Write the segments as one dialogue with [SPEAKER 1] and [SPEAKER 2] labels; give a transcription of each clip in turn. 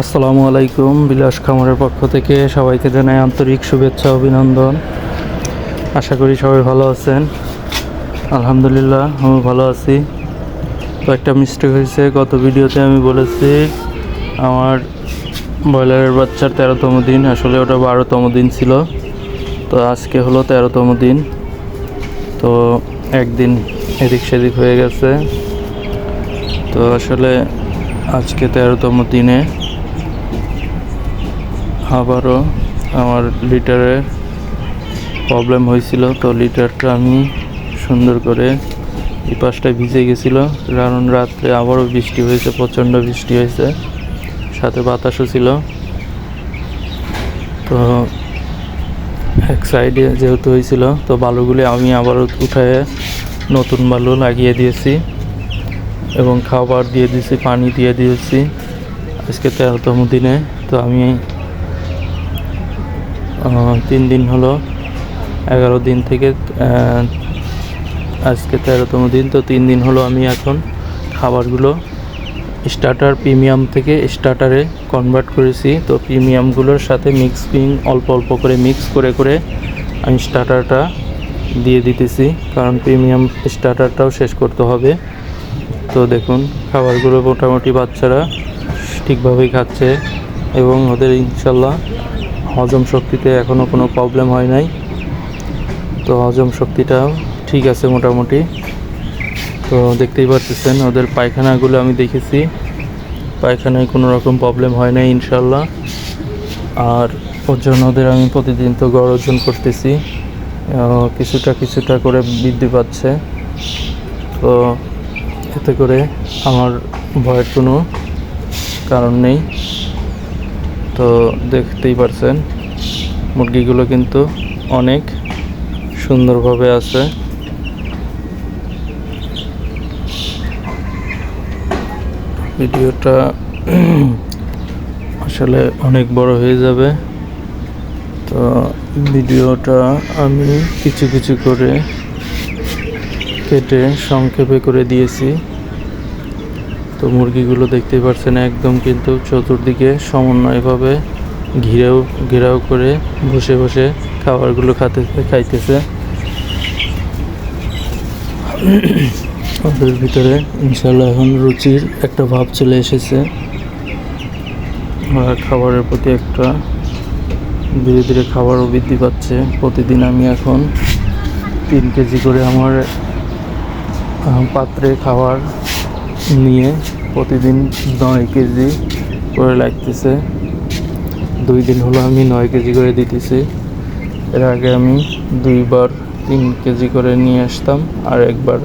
[SPEAKER 1] আসসালামু আলাইকুম, বিলাস খামারের পক্ষ থেকে সবাইকে জানাই আন্তরিক শুভেচ্ছা, অভিনন্দন। আশা করি সবাই ভালো আছেন। আলহামদুলিল্লাহ আমি ভালো আছি। তো একটা মিস্টেক হয়েছে, গত ভিডিওতে আমি বলেছি, আমার ব্রয়লারের বাচ্চার তেরোতম দিন, আসলে ওটা বারোতম দিন ছিল। তো আজকে হলো তেরোতম দিন। তো একদিন এদিক সেদিক হয়ে গেছে। তো আসলে আজকে তেরোতম দিনে আবারও আমার লিটারের প্রবলেম হয়েছিল। তো লিটারটা আমি সুন্দর করে এই পাশটায় ভিজে গেছিল। কারণ রাত্রে আবারও বৃষ্টি হয়েছে, প্রচণ্ড বৃষ্টি হয়েছে। সাথে বাতাসও ছিল। তো এক সাইডে যেহেতু হয়েছিল, তো বালুগুলি আমি আবারও উঠায় নতুন বালু লাগিয়ে দিয়েছি এবং খাবার দিয়ে দিয়েছি, পানি দিয়ে দিয়েছি। আজকে তেরোতম দিনে, তো আমি তিন দিন হলো, এগারো দিন থেকে আজকে তেরোতম দিন, তো তিন দিন হলো আমি এখন খাবারগুলো স্টার্টার প্রিমিয়াম থেকে স্টার্টারে কনভার্ট করেছি। তো প্রিমিয়ামগুলোর সাথে মিক্সিং অল্প অল্প করে মিক্স করে করে আমি স্টার্টারটা দিয়ে দিতেছি। কারণ প্রিমিয়াম স্টার্টারটাও শেষ করতে হবে। তো দেখুন, খাবারগুলো মোটামুটি বাচ্চারা ঠিকভাবেই খাচ্ছে এবং ওদের ইনশাল্লাহ হজম শক্তিতে এখনও কোনো প্রবলেম হয় নাই। তো হজম শক্তিটাও ঠিক আছে মোটামুটি। তো দেখতেই পাচ্ছেন ওদের পায়খানাগুলো আমি দেখেছি। পায়খানায় কোনো রকম প্রবলেম হয় নাই ইনশাল্লাহ আর ওর জন্য ওদের আমি প্রতিদিন তো গড় অর্জন করতেছি। কিছুটা কিছুটা করে বৃদ্ধি পাচ্ছে। তো এতে করে আমার ভয়ের কোনো কারণ নেই। তো দেখতেই পারছেন, মুরগিগুলো কিন্তু অনেক সুন্দরভাবে আছে। ভিডিওটা আসলে অনেক বড় হয়ে যাবে। তো ভিডিওটা আমি কিছু কিছু করে কেটে সংক্ষেপে করে দিয়েছি। তো মুরগিগুলো দেখতেই পাচ্ছেন একদম কিন্তু চতুর্দিকে সমন্বয়ভাবে ঘিরেও, ঘেরাও করে বসে বসে খাবারগুলো খাতে, খাইতেছে। ওদের ভিতরে ইনশাল্লাহ এখন রুচির একটা ভাব চলে এসেছে। আর খাবারের প্রতি একটা ধীরে ধীরে খাবারও বৃদ্ধি পাচ্ছে। প্রতিদিন আমি এখন তিন কেজি করে আমার পাত্রে খাবার নিয়ে প্রতিদিন নয় কেজি করে লাগতেছে। দুই দিন হলো আমি নয় কেজি করে দিতেছি। এর আগে আমি দুইবার তিন কেজি করে নিয়ে আসতাম, আর একবার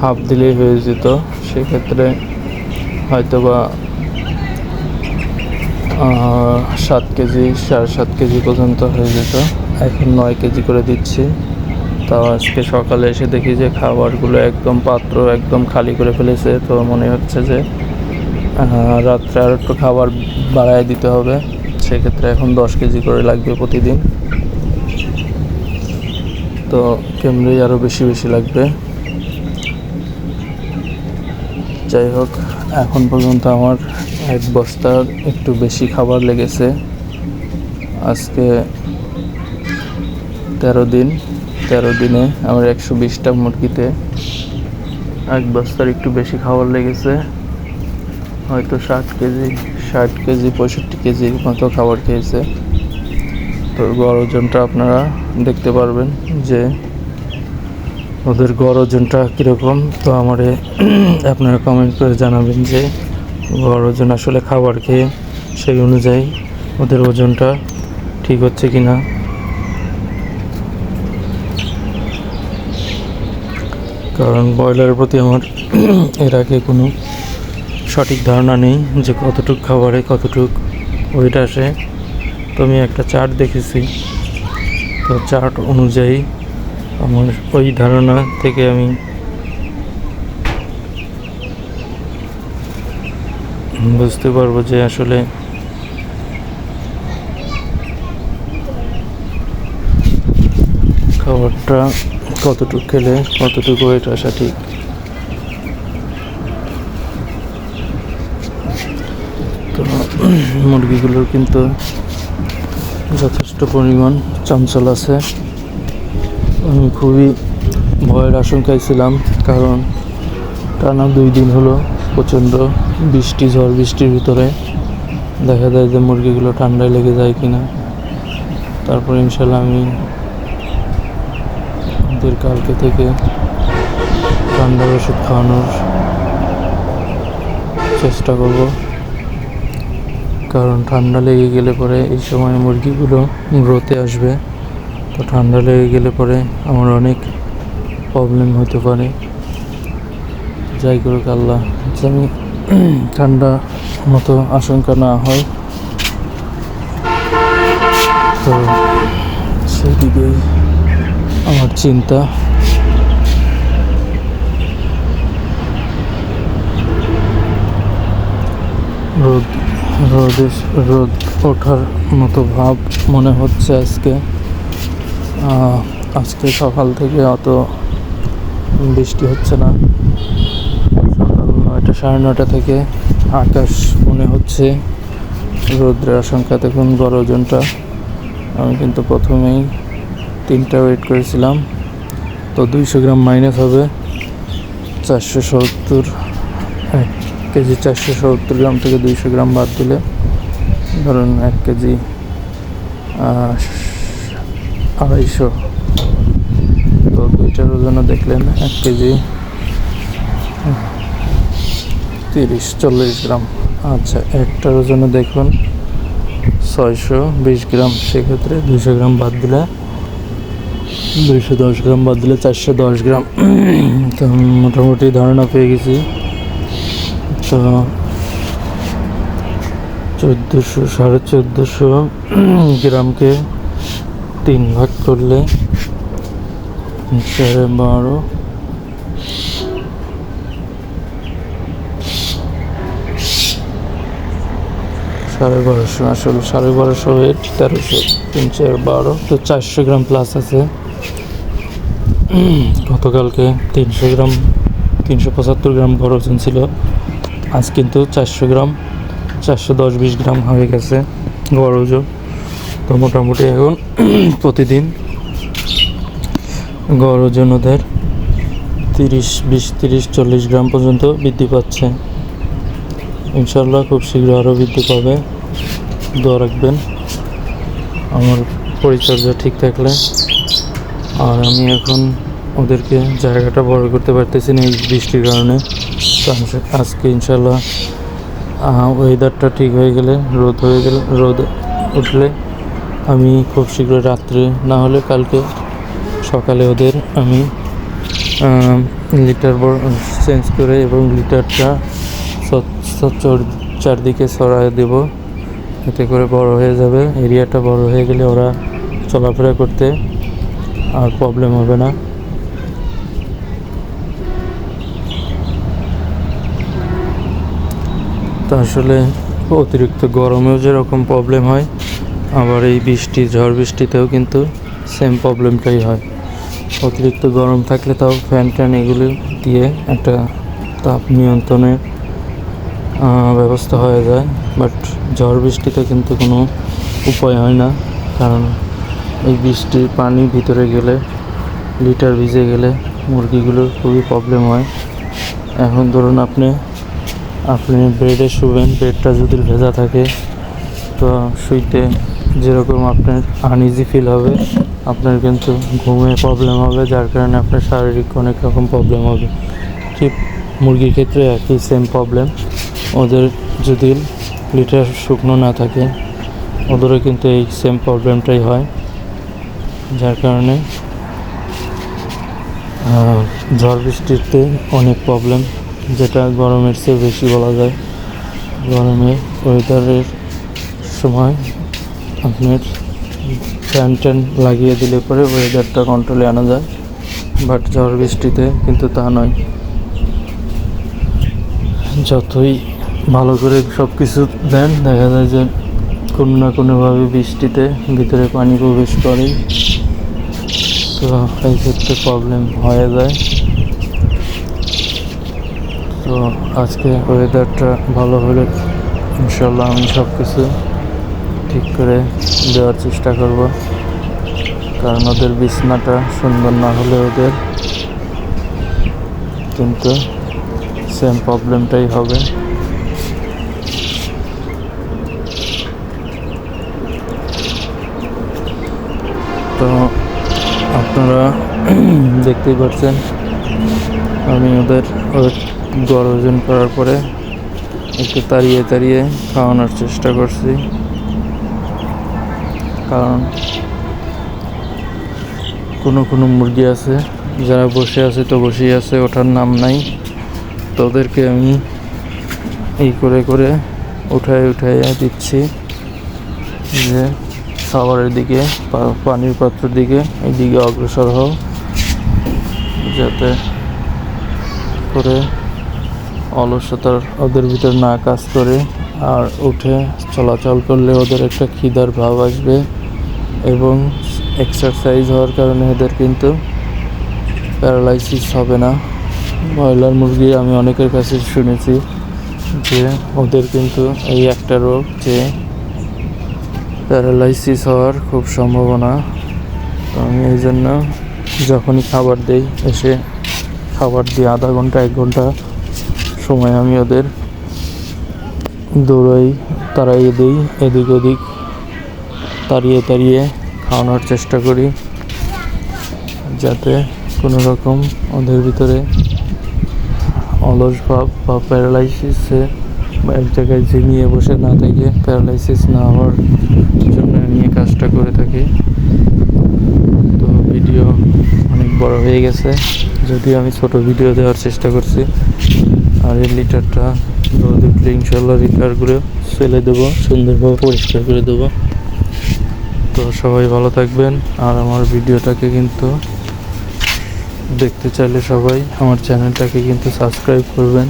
[SPEAKER 1] হাফ দিলেই হয়ে যেত। সেক্ষেত্রে হয়তোবা সাত কেজি, সাড়ে সাত কেজি পর্যন্ত হয়ে যেত। এখন নয় কেজি করে দিচ্ছি। তাও আজকে সকালে এসে দেখি যে খাবারগুলো একদম পাত্র একদম খালি করে ফেলেছে, তো মনে হচ্ছে যে রাত্রে আর একটু খাবার বাড়ায় দিতে হবে। সেক্ষেত্রে এখন দশ কেজি করে লাগবে প্রতিদিন। তো কেমনি আরও বেশি বেশি লাগবে। যাই হোক, এখন পর্যন্ত আমার এক বস্তার একটু বেশি খাবার লেগেছে। আজকে তেরো দিন। তেরো দিনে আমার একশো বিশটা মুরগিতে এক বস্তার একটু বেশি খাবার লেগেছে। হয়তো ষাট কেজি ষাট কেজি, পঁয়ষট্টি কেজির মতো খাবার খেয়েছে। তো গড় ওজনটা আপনারা দেখতে পারবেন যে ওদের গড় ওজনটা কীরকম। তো আমারে আপনারা কমেন্ট করে জানাবেন যে গড় ওজন আসলে খাবার খেয়ে সেই অনুযায়ী ওদের ওজনটা ঠিক হচ্ছে কি না কারণ ব্রয়লারের প্রতি আমার এর আগে কোনো সঠিক ধারণা নেই যে কতটুক খাবারে কতটুক ওয়েট আসে। তো আমি একটা চার্ট দেখেছি। তো চার্ট অনুযায়ী আমার ওই ধারণা থেকে আমি বুঝতে পারব যে আসলে খাবারটা কতটুকু খেলে, কতটুকু ওয়েট আসা ঠিক? তো মুরগিগুলোর কিন্তু যথেষ্ট পরিমাণ চঞ্চল আছে। আমি খুবই ভয়ের আশঙ্কায় ছিলাম, কারণ টানা দুই দিন হলো প্রচণ্ড বৃষ্টি, ঝড় বৃষ্টির ভিতরে। দেখা যায় যে মুরগিগুলো ঠান্ডায় লেগে যায় কিনা। তারপর ইনশাল্লাহ আমি ওদের কালকে থেকে ঠান্ডার ওষুধ খাওয়ানোর চেষ্টা করব। কারণ ঠান্ডা লেগে গেলে পরে এই সময় মুরগিগুলো গ্রোতে আসবে। তো ঠান্ডা লেগে গেলে পরে আমার অনেক প্রবলেম হতে পারে। যাই করুক আল্লাহ, যেন ঠান্ডা মতো আশঙ্কা না হয়। তো সেদিকেই আমার চিন্তা। রোদ, রোদে রোদ ওঠার মতো ভাব মনে হচ্ছে আজকে। আজকে সকাল থেকে অত বৃষ্টি হচ্ছে না। সকাল নয়টা, সাড়ে নয়টা থেকে আকাশ মনে হচ্ছে। রৌদ্রের আশঙ্কা, দেখুন বড় ওজনটা আমি কিন্তু প্রথমেই তিনটা ওয়েট করেছিলাম। তো দুইশো গ্রাম মাইনাস হবে। চারশো সত্তর কেজি চারশো সত্তর গ্রাম থেকে দুইশো গ্রাম বাদ দিলে ধরুন এক কেজি আড়াইশো। তো দুইটার ওজনও দেখলেন এক কেজি, তিরিশ, চল্লিশ গ্রাম। আচ্ছা একটার ওজনে দেখুন, ছয়শো বিশ গ্রাম। সেক্ষেত্রে দুশো গ্রাম বাদ দিলে দুইশো দশ গ্রাম বাদ দিলে চারশো দশ গ্রাম। তো মোটামুটি ধারণা পেয়ে গেছি। তো চোদ্দোশো, সাড়ে চোদ্দোশো গ্রামকে তিন ভাগ করলে সাড়ে বারো। সাড়ে বারোশো, আসলে সাড়ে বারোশো ওয়েট তেরোশো, তিন চার বারো। তো চারশো গ্রাম প্লাস আছে। গতকালকে তিনশো গ্রাম, তিনশো পঁচাত্তর গ্রাম গড় ওজন ছিল। আজ কিন্তু চারশো গ্রাম, চারশো দশ বিশ গ্রাম হয়ে গেছে গড় ওজন। তো মোটামুটি এখন প্রতিদিন গড় ওজন ওদের তিরিশ, বিশ, তিরিশ, চল্লিশ গ্রাম পর্যন্ত বৃদ্ধি পাচ্ছে। ইনশাল্লাহ খুব শীঘ্র আরও বৃদ্ধি পাবে। দোয়া রাখবেন। আমার পরিচর্যা ঠিক থাকলে আর আমি এখন ওদেরকে জায়গাটা বড় করতে পারতেছি না এই বৃষ্টির কারণে। তো আজকে ইনশাল্লাহ ওয়েদারটা ঠিক হয়ে গেলে, রোদ হয়ে গেলে, রোদ উঠলে আমি খুব শীঘ্র রাত্রে, না হলে কালকে সকালে ওদের আমি লিটার চেঞ্জ করে এবং লিটারটা চারদিকে ছড়ায় দেব। এতে করে বড় হয়ে যাবে এরিয়াটা বড় হয়ে গেলে ওরা চলাফেরা করতে আর প্রবলেম হবে না। তো আসলে অতিরিক্ত গরমেও যেরকম প্রবলেম হয়, আবার এই বৃষ্টি, ঝড় বৃষ্টিতেও কিন্তু সেম প্রবলেমটাই হয়। অতিরিক্ত গরম থাকলে তাও ফ্যান ট্যান এগুলি দিয়ে একটা তাপ নিয়ন্ত্রণের ব্যবস্থা হয়ে যায়। বাট ঝড় বৃষ্টিতে কিন্তু কোনো উপায় হয় না, কারণ এই বৃষ্টির পানি ভিতরে গেলে, লিটার ভিজে গেলে মুরগিগুলোর খুবই প্রবলেম হয়। এখন ধরুন আপনি আপনি বেডে শুবেন বেডটা যদি ভেজা থাকে, তো শুইতে যেরকম আপনার আনইজি ফিল হবে, আপনার কিন্তু ঘুমে প্রবলেম হবে, যার কারণে আপনার শারীরিক অনেক রকম প্রবলেম হবে। ঠিক মুরগির ক্ষেত্রে একই সেম প্রবলেম ওদের যদি লিটার শুকনো না থাকে, ওদেরও কিন্তু এই সেম প্রবলেমটাই হয়। যার কারণে ঝড় বৃষ্টিতে অনেক প্রবলেম যেটা গরমের চেয়ে বেশি বলা যায়। গরমে ওয়েদারের সময় আপনার ফ্যান ট্যান লাগিয়ে দিলে পরে ওয়েদারটা কন্ট্রোলে আনা যায়। বাট ঝড় বৃষ্টিতে কিন্তু তা নয়। যতই ভালো করে সব কিছু দেন, দেখা যায় যে কোনো না কোনোভাবে বৃষ্টিতে ভিতরে পানি প্রবেশ করে তো এই ক্ষেত্রে প্রবলেম হয়ে যায়। তো আজকে ওয়েদারটা ভালো হলে ইনশাল্লাহ আমি সব কিছু ঠিক করে দেওয়ার চেষ্টা করব। কারণ ওদের বিছনাটা সুন্দর না হলে ওদের। কিন্তু সেম প্রবলেমটাই হবে তো আপনারা দেখতেই পাচ্ছেন। আমি ওদের ওদের গড় ওজন করার পরে একটু তাড়িয়ে তাড়িয়ে খাওয়ানোর চেষ্টা করছি। কারণ কোনো কোনো মুরগি আছে, যারা বসে আছে তো বসেই আছে, ওঠার নাম নাই। তো ওদেরকে আমি এই করে করে উঠায় উঠায় দিচ্ছি যে খাবারের দিকে পানির পাত্রের দিকে, এইদিকে অগ্রসর হও, যাতে করে অলসতার ওদের ভিতর না কাজ করে, আর উঠে চলাচল করলে ওদের একটা খিদার ভাব আসবে এবং এক্সারসাইজ হওয়ার কারণে এদের কিন্তু প্যারালাইসিস হবে না। ব্রয়লার মুরগি আমি অনেকের কাছে শুনেছি যে ওদের কিন্তু এই একটা রোগ যে প্যারালাইসিস হওয়ার খুব সম্ভাবনা। তো আমি এই জন্য যখনই খাবার দেই, এসে খাবার দিয়ে আধা ঘণ্টা, এক ঘণ্টা সময় আমি ওদের দৌড়াই, তাড়াইয়ে দিই, এদিক ওদিক তাড়িয়ে তাড়িয়ে খাওয়ানোর চেষ্টা করি, যাতে কোনো রকম ওদের ভিতরে অলস ভাব বা প্যারালাইসিসে বা এক জায়গায় ঝিমিয়ে বসে না থেকে প্যারালাইসিস না হওয়ার জন্য নিয়ে কাজটা করে থাকি। তো ভিডিও অনেক বড় হয়ে গেছে। যদিও আমি ছোট ভিডিও দেওয়ার চেষ্টা করছি। আর এই লিটারটা রোদ ইনশাল্লাহ রিপেয়ারগুলো ফেলে দেবো, সুন্দরভাবে পরিষ্কার করে দেবো। তো সবাই ভালো থাকবেন। আর আমার ভিডিওটাকে কিন্তু দেখতে চাইলে সবাই আমার চ্যানেলটাকে কিন্তু সাবস্ক্রাইব করবেন।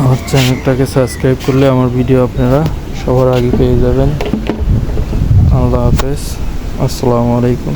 [SPEAKER 1] আমার চ্যানেলটাকে সাবস্ক্রাইব করলে আমার ভিডিও আপনারা সবার আগে পেয়ে যাবেন। আল্লাহ হাফেজ। আসসালামু আলাইকুম।